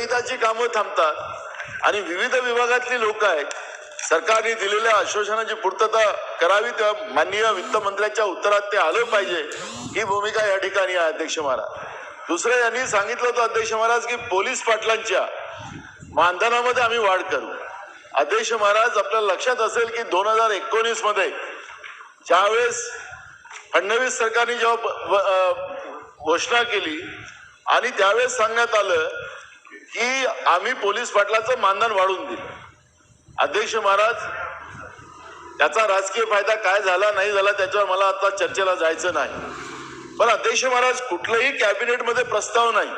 लोकहिताची कामं थांबतात. आणि विविध विभागातली लोक आहेत. सरकारने दिलेल्या आश्वासनाची पूर्तता करावी तेव्हा माननीय वित्तमंत्र्यांच्या उत्तरात ते आलं पाहिजे ही भूमिका या ठिकाणी आहे अध्यक्ष महाराज. दुसरं यांनी सांगितलं होतं अध्यक्ष महाराज की पोलीस पाटलांच्या मानधनामध्ये आम्ही वाढ करू. अध्यक्ष महाराज आपल्या लक्षात असेल की दोन हजार एकोणीसमध्ये ज्यावेळेस फडणवीस सरकारने जेव्हा घोषणा केली आणि त्यावेळेस सांगण्यात आलं की आम्ही पोलीस पाटलाचं मानधन वाढवून दिलं. अध्यक्ष महाराज त्याचा राजकीय फायदा काय झाला नाही झाला त्याच्यावर मला आता चर्चेला जायचं नाही. पण अध्यक्ष महाराज कुठलंही कॅबिनेटमध्ये प्रस्ताव नाही.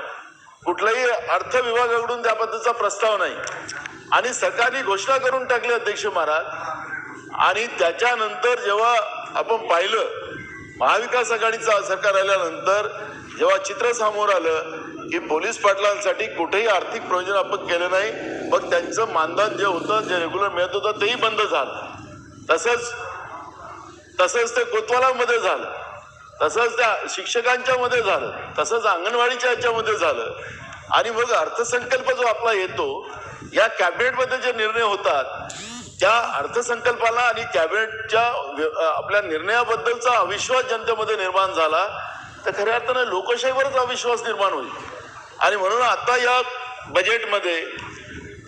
कुठलाही अर्थ विभागाकडून त्या पद्धतीचा प्रस्ताव नाही. आणि सरकारने घोषणा करून टाकली अध्यक्ष महाराज. आणि त्याच्यानंतर जेव्हा आपण पाहिलं महाविकास आघाडीचा सरकार आल्यानंतर जेव्हा चित्र समोर आलं की पोलीस पाटलांसाठी कुठेही आर्थिक प्रयोजन आपण केलं नाही मग त्यांचं मानधन जे होतं जे रेग्युलर मिळत होतं तेही बंद झालं. तसंच तसंच ते कोतवालामध्ये झालं. तसंच त्या शिक्षकांच्या मध्ये झालं. तसंच अंगणवाडीच्या याच्यामध्ये झालं. आणि मग अर्थसंकल्प जो आपला येतो या कॅबिनेटमध्ये जे निर्णय होतात त्या अर्थसंकल्पाला आणि कॅबिनेटच्या आपल्या निर्णयाबद्दलचा अविश्वास जनतेमध्ये निर्माण झाला. तर खऱ्या अर्थानं लोकशाहीवरच अविश्वास निर्माण होईल. आणि म्हणून आता या बजेटमध्ये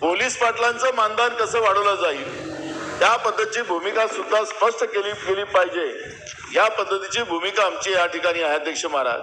पोलीस पाटलांचं मानधन कसं वाढवलं जाईल त्या पद्धतीची भूमिका सुद्धा स्पष्ट केली केली पाहिजे. या पद्धतीची भूमिका आमची या ठिकाणी आहे अध्यक्ष महाराज.